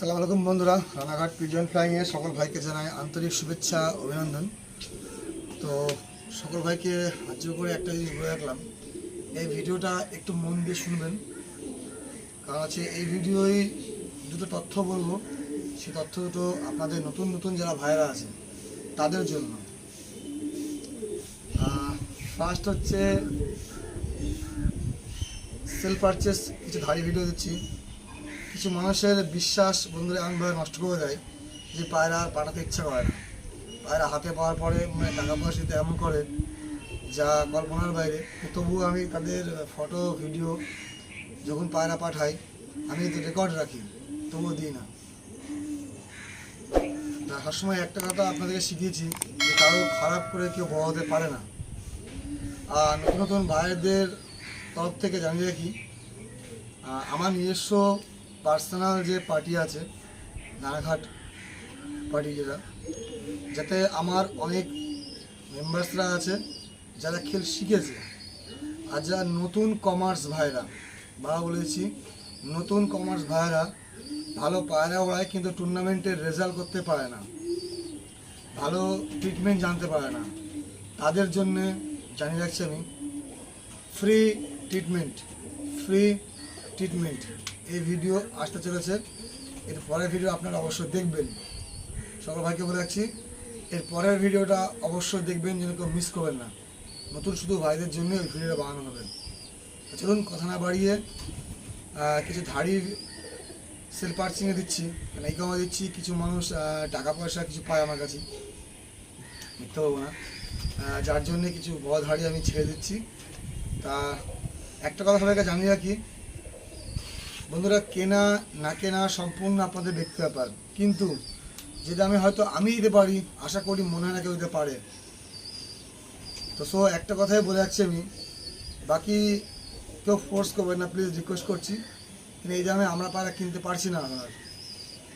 সালাম আলাইকুম বন্ধুরা। রানাঘাট পিজন ফ্লাইংয়ে সকল ভাইকে জানাই আন্তরিক শুভেচ্ছা, অভিনন্দন। তো সকল ভাইকে হাজ্য করে একটা জিনিস বলে রাখলাম। এই ভিডিওটা একটু মন দিয়ে শুনবেন। কারণ আছে এই ভিডিওয় দুটো তথ্য বলব। সেই তথ্য দুটো আপনাদের নতুন নতুন যারা ভাইরা আছে, তাদের জন্য। ফার্স্ট হচ্ছে সেল পারচেস কিছু ধাড়ি ভিডিও দিচ্ছি। কিছু মানুষের বিশ্বাস, বন্ধুরা এমনভাবে নষ্ট করে দেয় যে পায়রা পাঠাতে ইচ্ছা করে না। পায়রা হাতে পাওয়ার পরে মানে টাকা পয়সা এমন করে যা কল্পনার বাইরে। তবুও আমি তাদের ফটো, ভিডিও যখন পায়রা পাঠাই, আমি রেকর্ড রাখি, তবুও দিই না। তা সবসময় একটা কথা আপনাদেরকে শিখিয়েছি যে কারও খারাপ করে কেউ বড় হতে পারে না। আর নতুন নতুন ভাইদের তরফ থেকে জানিয়ে রাখি আমার নিজস্ব পার্সোনাল যে পার্টি আছে, নানাঘাট পার্টি যেটা, যাতে আমার অনেক মেম্বার্সরা আছে যারা খেল শিখেছে। আর যারা নতুন কমার্স ভাইরা, বা বলেছি নতুন কমার্স ভাইরা, ভালো পায়রা ওড়ায় কিন্তু টুর্নামেন্টের রেজাল্ট করতে পারে না। ভালো ট্রিটমেন্ট জানতে পারে না। তাদের জন্যে জানিয়ে রাখছি আমি ফ্রি ট্রিটমেন্ট ফ্রি ট্রিটমেন্ট এই ভিডিও আসতে চলেছে। এর পরের ভিডিও আপনারা অবশ্যই দেখবেন। সকল ভাইকে বলে রাখছি, এর পরের ভিডিওটা অবশ্যই দেখবেন, যেন কেউ মিস করবেন না। নতুন শুধু ভাইদের জন্য ওই ভিডিওটা বানানো হবে। চলুন, কথা না বাড়িয়ে কিছু ধাড়ির সেল পার্সিংয়ে দিচ্ছি। মানে এই কামে দিচ্ছি, কিছু মানুষ টাকা পয়সা, কিছু পায় আমার কাছে। মিথ্যে বলব না। যার জন্যে কিছু বড় ধাড়ি আমি ছেড়ে দিচ্ছি। তা একটা কথা সবাইকে জানিয়ে রাখি বন্ধুরা, কেনা, না কেনা সম্পূর্ণ আপনাদের ব্যক্তি ব্যাপার। কিন্তু যে দামে হয়তো আমি দিতে পারি, আশা করি মনে হয় না কেউ দিতে পারে। তো সো, একটা কথাই বলে যাচ্ছি আমি, বাকি কেউ ফোর্স করবেন না প্লিজ রিকোয়েস্ট করছি। কিন্তু এই দামে আমরা পায়রা কিনতে পারছি না আমরা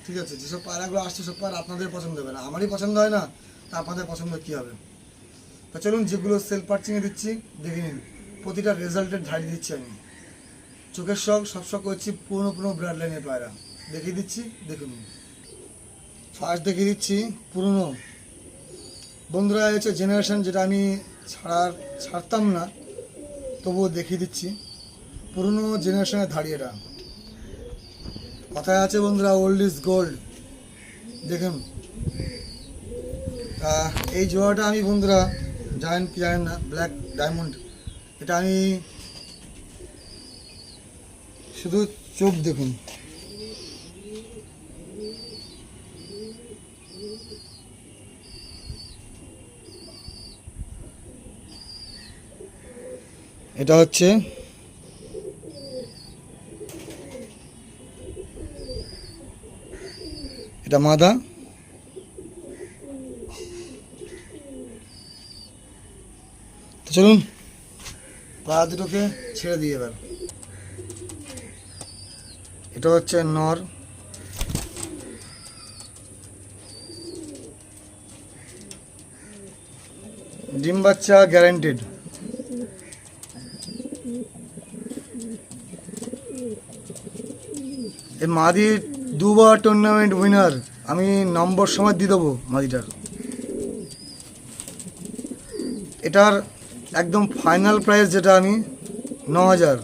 ঠিক আছে, যেসব পায়রাগুলো আসছে, সব পায়রা আপনাদের পছন্দ হবে না। আমারই পছন্দ হয় না, তা আপনাদের পছন্দ কী হবে? তো চলুন, যেগুলো সেল পার্চিংয়ে দিচ্ছি, দেখে নিন। প্রতিটা রেজাল্টের ধাড়ি দিচ্ছি আমি। চোখের শখ, সব শখ করছি পুরনো পুরনো ব্রাড লাইনের পায়রা। দেখিয়ে দিচ্ছি দেখুন ফার্স্ট দেখিয়ে দিচ্ছি পুরনো। বন্ধুরা হচ্ছে জেনারেশন যেটা আমি ছাড়ার, ছাড়তাম না, তবুও দেখিয়ে দিচ্ছি। পুরনো জেনারেশনের ধাড়ি এটা কথায় আছে বন্ধুরা ওল্ড ইজ গোল্ড দেখুন তা, এই জোড়াটা আমি বন্ধুরা জানেন কি জানেন না ব্ল্যাক ডায়মন্ড এটা আমি শুধু চোখ দেখুন। এটা হচ্ছে এটা মাদা। চলুন পা দুটোকে ছেড়ে দিয়ে এবার। এটা হচ্ছে নর। ডিম বাচ্চা গ্যারান্টেড এই মাদি দুবার টুর্নামেন্ট উইনার আমি নম্বর সময় দিয়ে দেবো মাদিটার। এটার একদম ফাইনাল প্রাইস যেটা আমি ন হাজার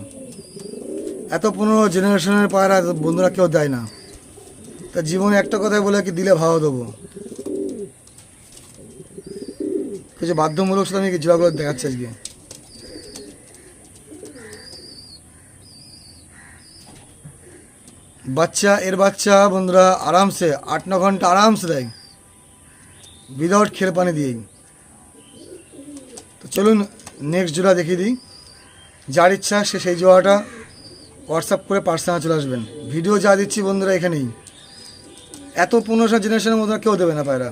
এত পনেরো জেনারেশনের পায়রা বন্ধুরা কেউ দেয় না। তা জীবনে একটা কথাই বলে কি দিলে ভালো দেবো। কিছু বাধ্যমূলক সাথে আমি জোড়াগুলো দেখাচ্ছি আজকে। বাচ্চা, এর বাচ্চা বন্ধুরা আরামসে, আট ন ঘণ্টা আরামসে দেয়। উইদাউট খেল পানি দিয়েই। তো চলুন নেক্সট জোড়া দেখিয়ে দিই। যার ইচ্ছা সে সেই জোড়াটা হোয়াটসঅ্যাপ করে পার্সোনাল চলে আসবেন। ভিডিও যা দিচ্ছি বন্ধুরা এখানেই। এত পনেরোশো জেনারেশনের মতো কেউ দেবে না পায়রা।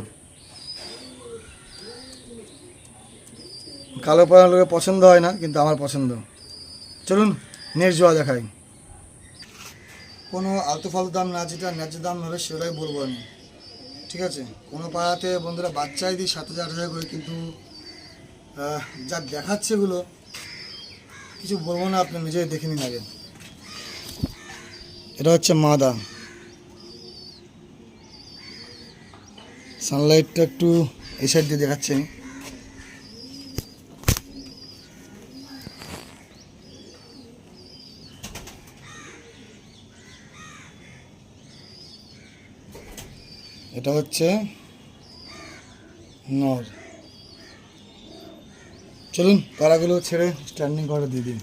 কালো পায়রা লোকের পছন্দ হয় না, কিন্তু আমার পছন্দ। চলুন, নেক্সট জোয়া দেখাই। কোনো আলতু ফালতু দাম না, যেটা ন্যায্য দাম হবে সেটাই বলব আমি। ঠিক আছে? কোনো পাড়াতে বন্ধুরা বাচ্চাই দিই সাত হাজার, আট হাজার করে, কিন্তু যা দেখাচ্ছে এগুলো, কিছু বলব না, আপনি নিজেই দেখে নিন আগে। এটা হচ্ছে মাদা। সানলাইটটা একটু এই সাইড দিয়ে দেখাচ্ছি এটা হচ্ছে নর চলুন পাড়াগুলো ছেড়ে স্ট্যান্ডিং করে দিয়ে দিন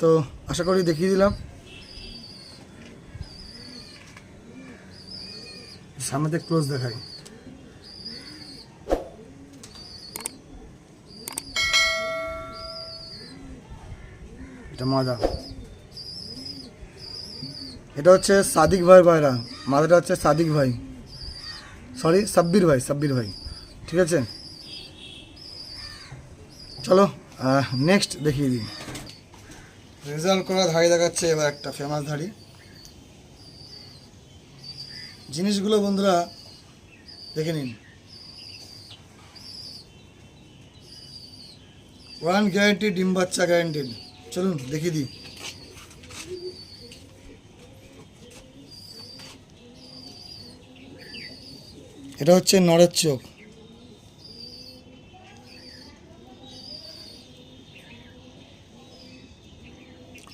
তো আশা করি দেখিয়ে দিলাম। সামনেতে ক্লোজ দেখাই। এটা মাদা এটা হচ্ছে সাদিক ভাই ভাইরা। মাদাটা হচ্ছে সাদিক ভাই। সরি সাব্বির ভাই সাব্বির ভাই। ঠিক আছে? চলো নেক্সট দেখিয়ে দিই। রেজাল্ট করা ধাড়ি দেখাচ্ছে এবার একটা ফেমাস ধাড়ি। জিনিসগুলো বন্ধুরা, দেখে নিন। ওয়ান গ্যারেন্টি ডিম বাচ্চা গ্যারান্টিড চলুন, দেখিয়ে দিই। এটা হচ্ছে নড়ের চোখ।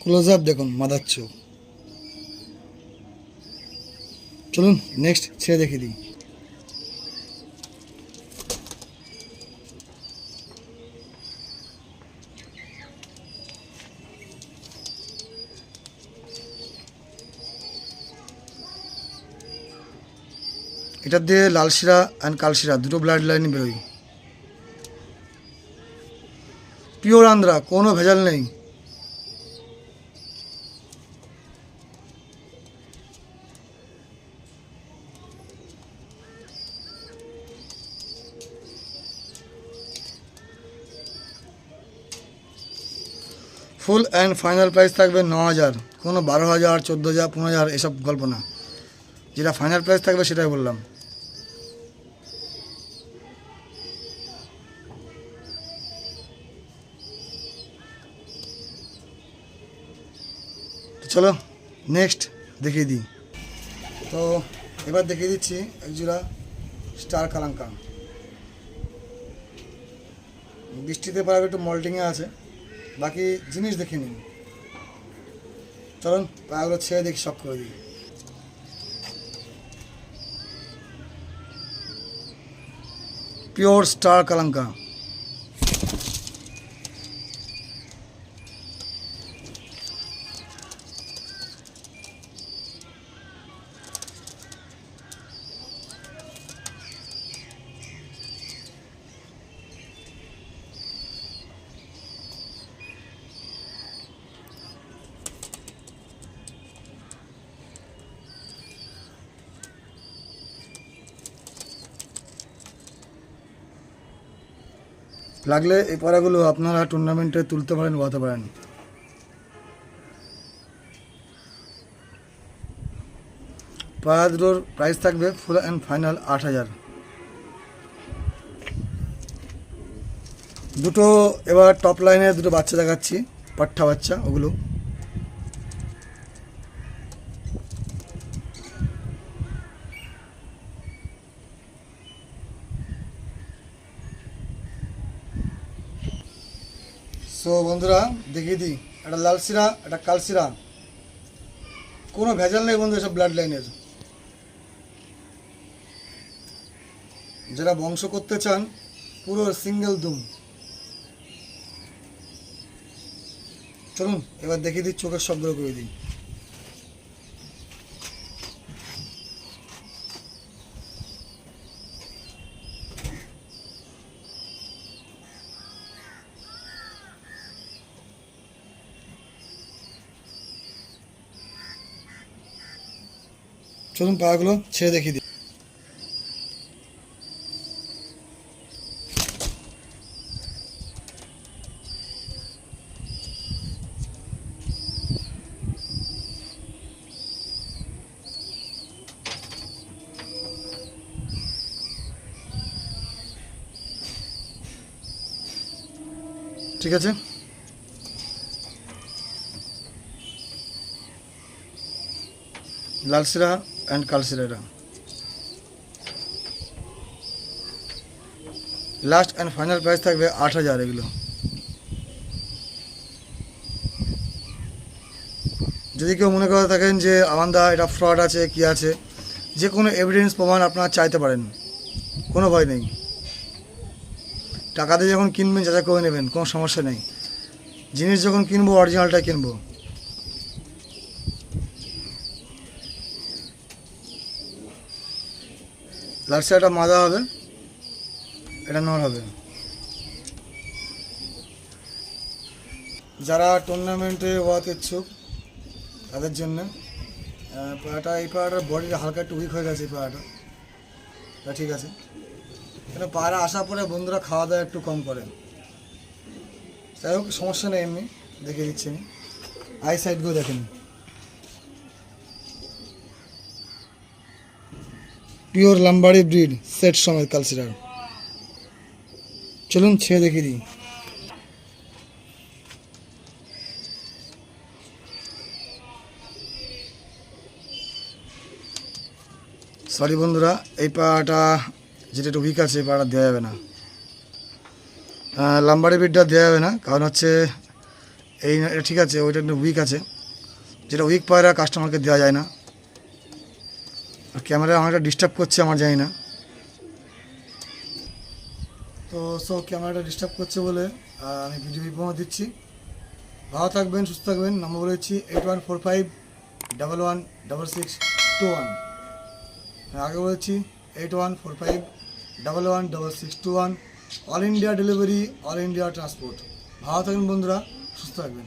ক্লোজ আপ দেখুন মাদার চোখ। চলুন নেক্সট ছেড়ে দেখে দিই। এটার দিয়ে লাল শিরা অ্যান্ড কাল শিরা দুটো ব্লাড লাইন বেরোয়। পিওর আন্দ্রা কোনো ভেজাল নেই। ফুল অ্যান্ড ফাইনাল প্রাইস থাকবে ন হাজার কোনো বারো হাজার চোদ্দ হাজার পনেরো হাজার এসব গল্প না যেটা ফাইনাল প্রাইস থাকবে সেটাই বললাম। চলো নেক্সট দেখিয়ে দিই। তো এবার দেখিয়ে দিচ্ছি একজোড়া স্টার কালাঙ্কা বৃষ্টিতে পারা একটু মল্টিংয়ে আছে। বাকি জিনিস দেখে নিন। চলুন পাগুলো ছেড়ে দেখি সব করে দিই। পিওর স্টার কালাঙ্কা লাগলে এই পাড়াগুলো আপনারা টুর্নামেন্টে তুলতে পারেন বাতে পারেন। পাড়া দুটোর প্রাইস থাকবে ফুল অ্যান্ড ফাইনাল আট হাজার। দুটো এবার টপ লাইনে দুটো বাচ্চা দেখাচ্ছি, পাট্টা বাচ্চা, ওগুলো। সো বন্ধুরা, দেখিয়ে দিই। একটা লাল শিরা একটা কাল শিরা কোনো ভেজাল নেই বন্ধু এসব ব্লাড লাইনের যারা বংশ করতে চান, পুরো সিঙ্গেল দুম চলুন, এবার দেখিয়ে দিই চোখের শব্দ করে দিই। চলুন পাগুলো ছেড়ে দেখিয়ে দিই। ঠিক আছে? লালসিরা অ্যান্ড কালসিরাটা লাস্ট অ্যান্ড ফাইনাল প্রাইস থাকবে আট হাজার এগুলো। যদি কেউ মনে করে থাকেন যে, আমান্দা, এটা ফ্রড আছে, কি আছে? যে কোনো এভিডেন্স প্রমাণ আপনারা চাইতে পারেন। কোনো ভয় নেই। টাকা দিয়ে যখন কিনবেন যা যা করে নেবেন, কোনো সমস্যা নেই। জিনিস যখন কিনবো অরিজিনালটা কিনবো। লালসাটা মাদা হবে। এটা নর হবে। যারা টুর্নামেন্টে ওয়াতে ইচ্ছুক, তাদের জন্য পাড়াটা এই পাড়াটার বডিটা হালকা একটু উইক হয়ে গেছে, এই পাড়াটা তা ঠিক আছে। কেন, পাড়া আসার পরে বন্ধুরা খাওয়া দাওয়া একটু কম করে। যাই হোক, সমস্যা নেই এমনি, দেখে দিচ্ছি আমি। আই সাইডগুলো দেখেন। পিওর লাম্বারি ব্রিড, সেট সময় কালসিরার চলুন ছেড়ে দেখিয়ে দিই। সরি বন্ধুরা, এই পাটা যেটা একটু উইক আছে, এই পাটা দেওয়া যাবে না। লাম্বারি বিটটা দেওয়া যাবে না, কারণ হচ্ছে এই ঠিক আছে, ওইটা একটু উইক আছে। যেটা উইক পায়রা কাস্টমারকে দেওয়া যায় না। ক্যামেরা অনেকটা ডিস্টার্ব করছে আমার, জানি না। তো সো ক্যামেরাটা ডিস্টার্ব করছে বলে আমি ভিডিও বিপমা দিচ্ছি। ভালো থাকবেন, সুস্থ থাকবেন। নম্বর বলেছি eight one four five double one double six two one আগে বলেছি eight one four five double one double six two one all India delivery all India transport ভালো থাকবেন বন্ধুরা, সুস্থ থাকবেন।